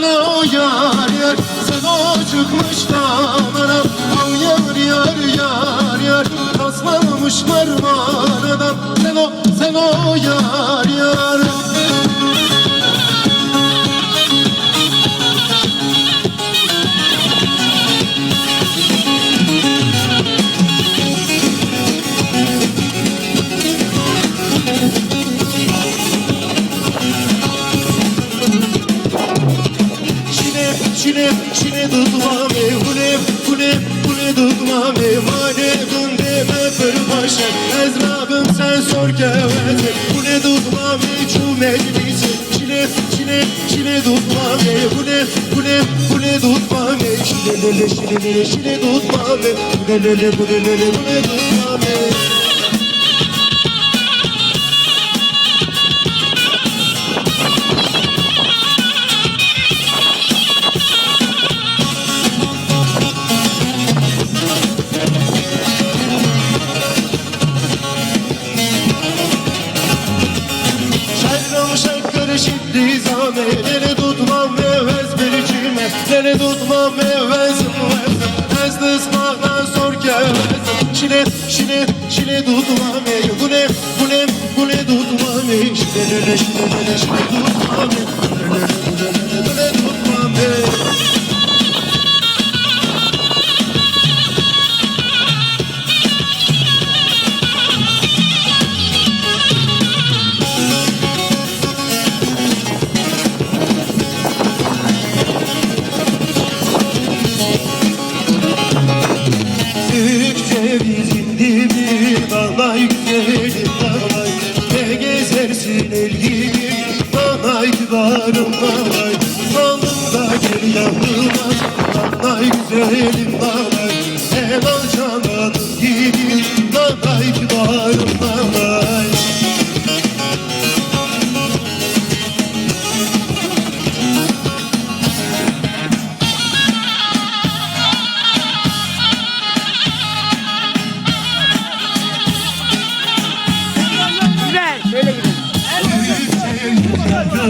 sen o yar yar Sen o çıkmış dağlara Çile çile tutma me Hule hule hule tutma me Mane dunde me per paşa Ezrabım sen sor keveze Hule tutma me çu meclisi Çile çile çile tutma me Hule hule hule tutma me Çile lele çile lele çile tutma me Hule lele hule lele hule tutma me tutmam mevezim vezim Ez dısmağdan sor kevezim Şile şile şile tutmam ey Bu ne bu ne bu ne tutmam ey şile lele şile tutmam ey el gibi Dalay kibarım dalay Alnımda gel yanıma. Dalay güzelim dalay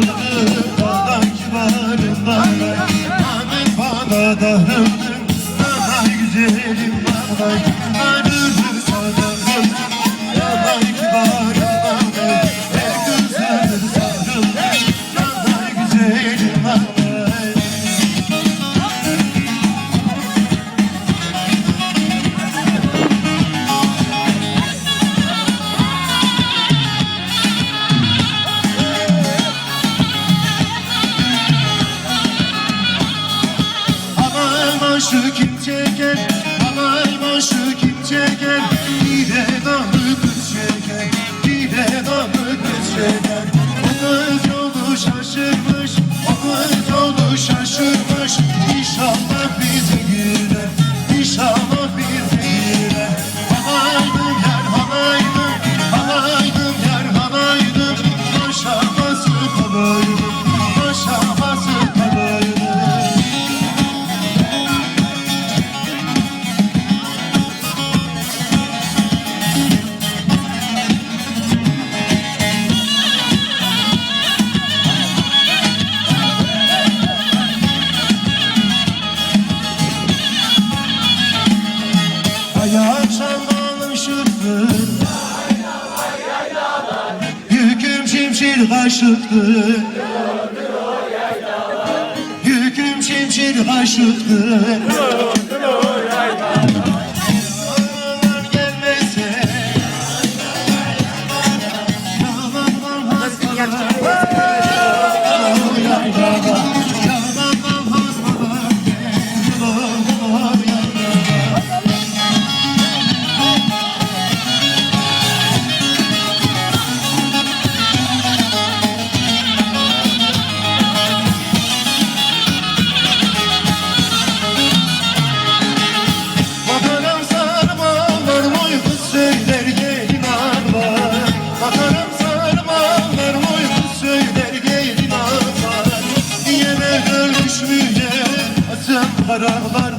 Thank. Şu kim çeker? Aman şu kim çeker? Dile dağlı kız çeker Dile dağlı kız çeker. O kız yolu şaşırmış O kız yolu şaşırmış. İnşallah bize girer İnşallah bize girer Halaydım yar halaydım Halaydım yar halaydım. Aşağısı kalaydım Ayağa çalmalım şırtır Yüküm şimşir kaşıktır Yüküm şimşir kaşıktır mü